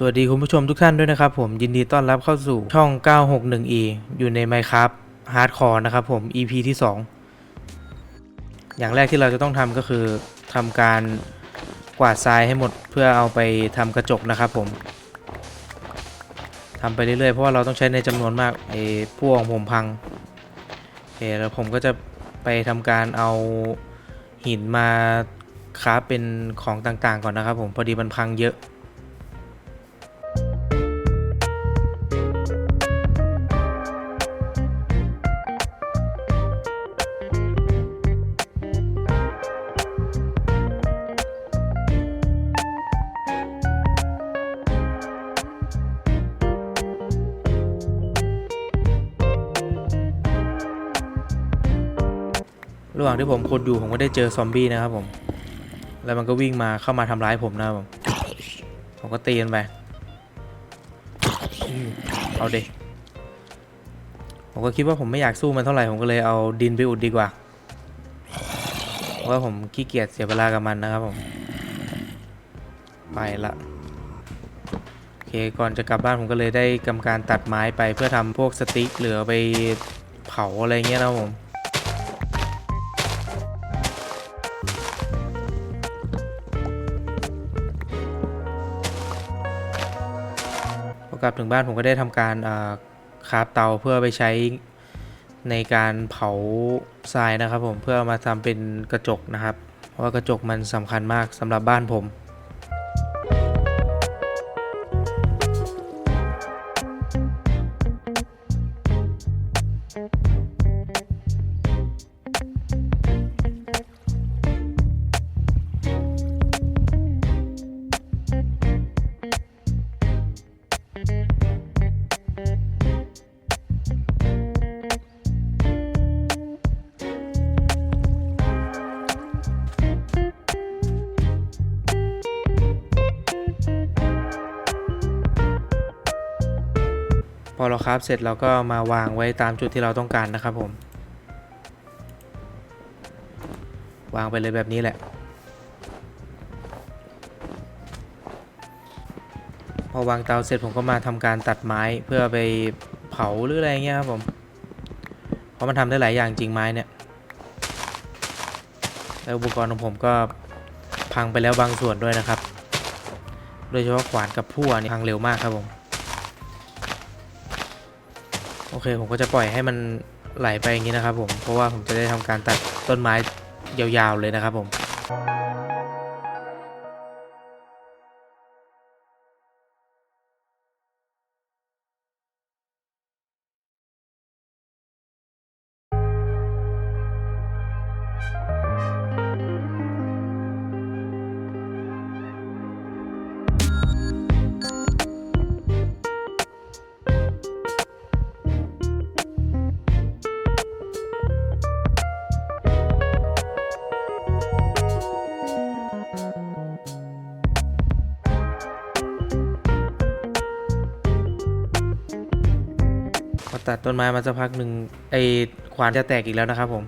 สวัสดีคุณผู้ชมทุกท่านด้วยนะครับผมยินดีต้อนรับเข้าสู่ช่อง 961e อยู่ใน Minecraft Hardcore นะครับผม EP ที่ 2 อย่างแรกที่เราจะต้องทำก็คือทำการกวาดทรายให้หมดเพื่อเอาไปทำกระจกนะครับผมทำไปเรื่อยๆ เพราะว่าเราต้องใช้ในจำนวนมากไอ้พวกของผมพังโอเคแล้วผมก็จะไปทำการเอาหินมาคราฟเป็นของต่างๆ ก่อนนะครับผมพอดีมันพังเยอะ ระหว่างที่ผมขุดอยู่ผมก็ได้เจอซอมบี้นะครับผม แล้วมันก็วิ่งมาเข้ามาทำร้ายผมนะครับผม ผมก็ตีมันไปเอาเด็ผมก็คิดว่าผมไม่อยากสู้มันเท่าไหร่ผมก็เลยเอาดินไปอุดดีกว่าเพราะว่าผมขี้เกียจเสียเวลากับมันนะครับผม ไปละโอเคก่อนจะกลับบ้านผมก็เลยได้กำการตัดไม้ไปเพื่อทำพวกสติ๊กเหลือไปเผาอะไรเงี้ยนะผม อกลับถึงบ้านผมก็ได้ทำการอ่าคาบเตาเพื่อไปใช้ในการเผาทรายนะครับผมเพื่อมาทำเป็นกระจกนะครับ เพราะว่ากระจกมันสำคัญมากสำหรับบ้านผม พอเราคราฟเสร็จเราก็มาวางไว้ตามจุดที่เราต้องการนะครับผม วางไปเลยแบบนี้แหละ พอวางเตาเสร็จผมก็มาทำการตัดไม้เพื่อไปเผาหรืออะไรเงี้ยครับผม เพราะมันทำได้หลายอย่างจริงไม้เนี่ยแล้วอุปกรณ์ของผมก็พังไปแล้วบางส่วนด้วยนะครับ โดยเฉพาะขวานกับพั่วนี่พังเร็วมากครับผม เคผมก็จะปล่อยให้มันไหลไปอย่างนี้นะครับผมเพราะว่าผมจะได้ทำการตัดต้นไม้ยาวๆเลยนะครับผม ตัดต้นไม้มาสักพักหนึ่งไอ้ขวานจะแตกอีกแล้วนะครับผม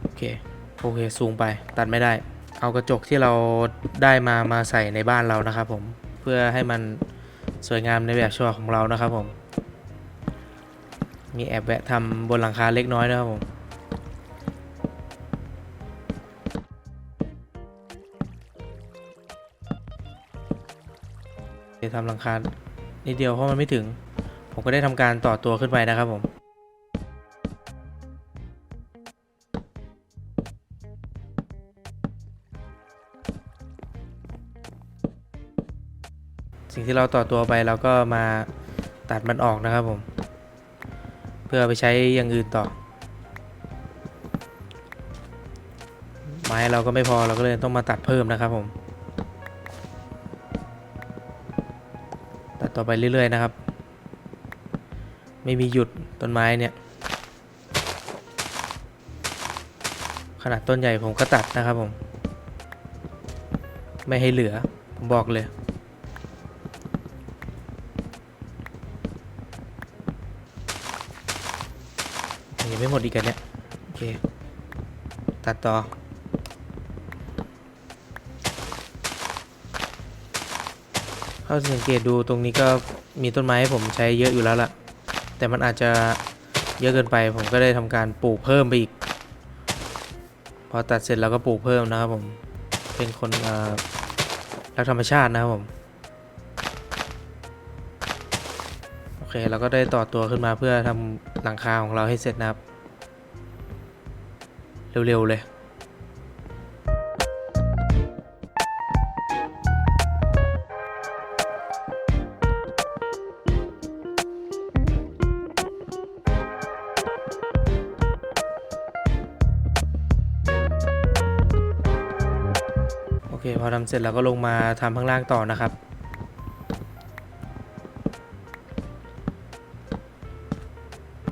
โอเคโอเคสูงไปตัดไม่ได้ เอากระจกที่เราได้มามาใส่ในบ้านเรานะครับผมเพื่อให้มันสวยงามในแบบฉบับของเรานะครับผมมีแอบแวะทำบนหลังคาเล็กน้อยนะครับผม ทำหลังคานิดเดียวเพราะมันไม่ถึง ผมก็ได้ทำการต่อตัวขึ้นไปนะครับผมสิ่งที่เราต่อตัวไปเราก็มาตัดมันออกนะครับผม เพื่อไปใช้อย่างอื่นต่อ ไม้เราก็ไม่พอเราก็เลยต้องมาตัดเพิ่มนะครับผม ต่อไปเรื่อยๆนะครับ ไม่มีหยุดต้นไม้เนี่ย ขนาดต้นใหญ่ผมก็ตัดนะครับผม ไม่ให้เหลือ ผมบอกเลยยังไม่หมดอีกกันเนี่ยเค ตัดต่อ เข้าสังเกตดูตรงนี้ก็มีต้นไม้ให้ผมใช้เยอะอยู่แล้วล่ะ แต่มันอาจจะเยอะเกินไปผมก็ได้ทำการปลูกเพิ่มไปอีก พอตัดเสร็จแล้วก็ปลูกเพิ่มนะครับผมเป็นคนรักธรรมชาตินะครับผมโอเคเราก็ได้ต่อตัวขึ้นมาเพื่อทำหลังคาของเราให้เสร็จนะครับ เร็วๆเลย อทำเสร็จเราก็ลงมาทำข้างล่างต่อนะครับ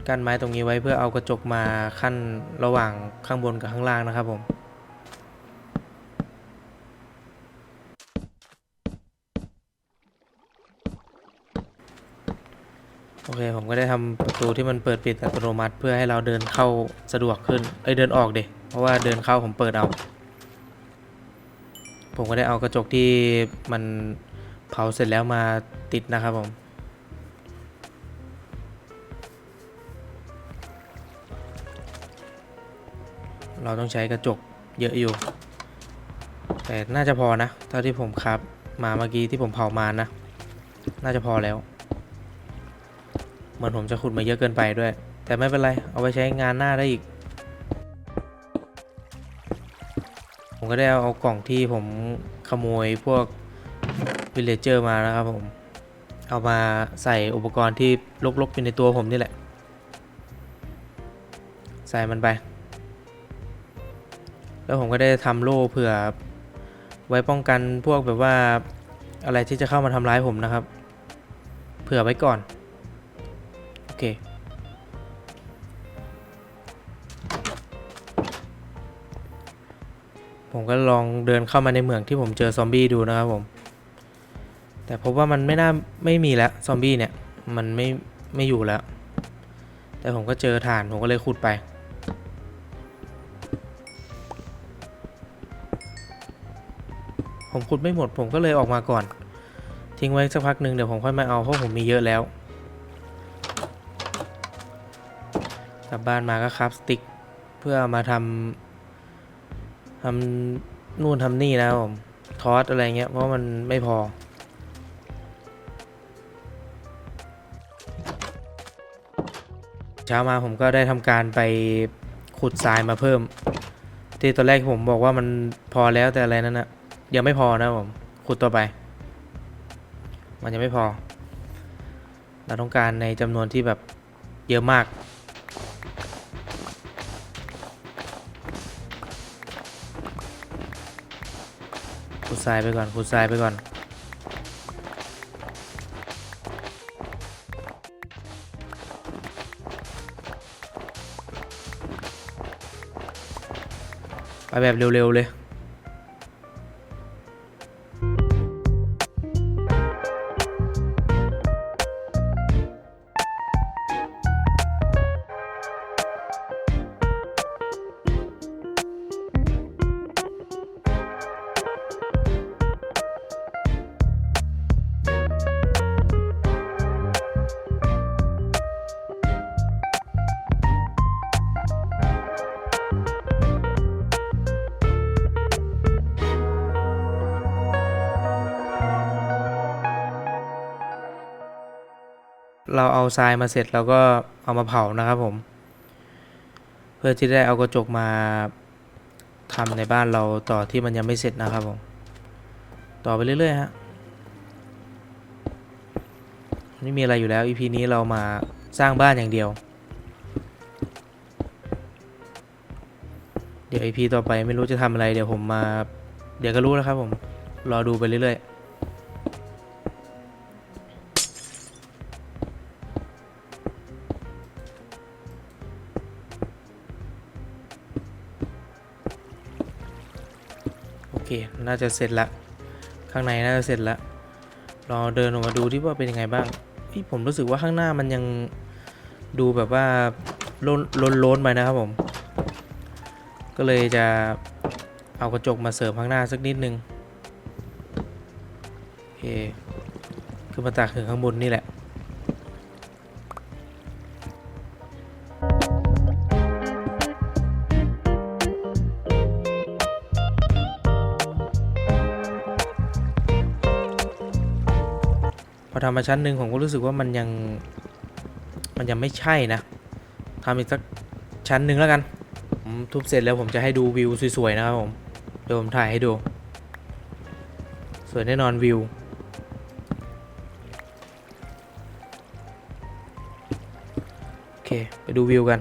กั้นไม้ตรงนี้ไว้เพื่อเอากระจกมาขั้นระหว่างข้างบนกับข้างล่างนะครับผมโอเคผมก็ได้ทำประตูที่มันเปิดปิดอัตโนมัติ เพื่อให้เราเดินเข้าสะดวกขึ้นเอ้ยเดินออกเดเพราะว่าเดินเข้าผมเปิดเอา ผมก็ได้เอากระจกที่มันเผาเสร็จแล้วมาติดนะครับผมเราต้องใช้กระจกเยอะอยู่ แต่น่าจะพอนะ เท่าที่ผมครับมาเมื่อกี้ที่ผมเผามานะ น่าจะพอแล้ว เหมือนผมจะขุดมาเยอะเกินไปด้วย แต่ไม่เป็นไร เอาไปใช้งานหน้าได้อีก ผมก็ได้เอาเอากล่องที่ผมขโมยพวกวิลเลเจอร์มานะครับผม เอามาใส่อุปกรณ์ที่ลกๆอยู่ในตัวผมนี่แหละ ใส่มันไป แล้วผมก็ได้ทำโล่เผื่อไว้ป้องกันพวกแบบว่าอะไรที่จะเข้ามาทำร้ายผมนะครับ เผื่อไว้ก่อน โอเค ผมก็ลองเดินเข้ามาในเมืองที่ผมเจอซอมบี้ดูนะครับผม แต่พบว่ามันไม่น่าไม่มีแล้วซอมบี้เนี่ยมันไม่ไม่อยู่แล้ว แต่ผมก็เจอฐานผมก็เลยขุดไป ผมขุดไม่หมดผมก็เลยออกมาก่อน ทิ้งไว้สักพักหนึ่งเดี๋ยวผมค่อยมาเอาเพราะผมมีเยอะแล้ว กลับบ้านมาก็ครับสติ๊กเพื่อมาทำ ทำนู่นทำนี่นะครับผมทอสอะไรเงี้ยเพราะมันไม่พอ เช้ามาผมก็ได้ทำการไปขุดทรายมาเพิ่ม ที่ตอนแรกผมบอกว่ามันพอแล้วแต่อะไรนั่นนะยังไม่พอนะผมขุดต่อไป มันยังไม่พอ เราต้องการในจำนวนที่แบบเยอะมาก ขุดทรายไปก่อนขุดทรายไปก่อน ไปแบบเร็วๆเลย เราเอาทรายมาเสร็จแล้วก็เอามาเผานะครับผม เพื่อที่ได้เอากระจกมาทำในบ้านเราต่อที่มันยังไม่เสร็จนะครับผม ต่อไปเรื่อยๆฮะไม่มีอะไรอยู่แล้ว EP นี้เรามาสร้างบ้านอย่างเดียว เดี๋ยว EP ต่อไปไม่รู้จะทำอะไรเดี๋ยวผมมา เดี๋ยวก็รู้แล้วครับผม รอดูไปเรื่อยๆ น่าจะเสร็จละ ข้างในน่าจะเสร็จละรอเดินออกมาดูที่ว่าเป็นยังไงบ้างเฮ้ยผมรู้สึกว่าข้างหน้ามันยังดูแบบว่าล้นล้นไปนะครับผม ก็เลยจะเอากระจกมาเสริมข้างหน้าสักนิดนึงโอเคขึ้มาตากถึงข้างบนนี่แหละ ทำมาชั้นหนึ่งผมก็รู้สึกว่ามันยัง มันยังไม่ใช่นะทำอีกสักชั้นหนึ่งแล้วกันผมทุบเสร็จแล้วผมจะให้ดูวิวสวยๆนะครับผมเดี๋ยวผมถ่ายให้ดู สวยแน่นอนวิวโอเค ไปดูวิวกัน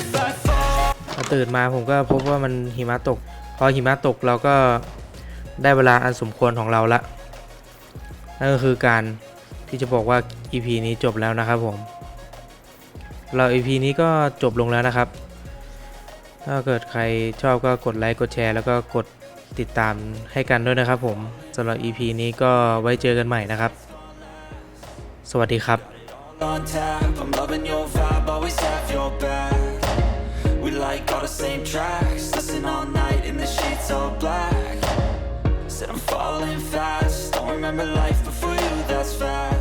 ตื่นมาผมก็พบว่ามันหิมะตก พอหิมะตกเราก็ได้เวลาอันสมควรของเราละนั่นก็คือการที่จะบอกว่า EP นี้จบแล้วนะครับผมเรา EP นี้ก็จบลงแล้วนะครับ ถ้าเกิดใครชอบก็กดไลค์กดแชร์แล้วก็กดติดตามให้กันด้วยนะครับผมสำหรับ EP นี้ก็ไว้เจอกันใหม่นะครับ สวัสดีครับ like all the same tracks, listen all night in the sheets all black. Said I'm falling fast, don't remember life before you, that's fast.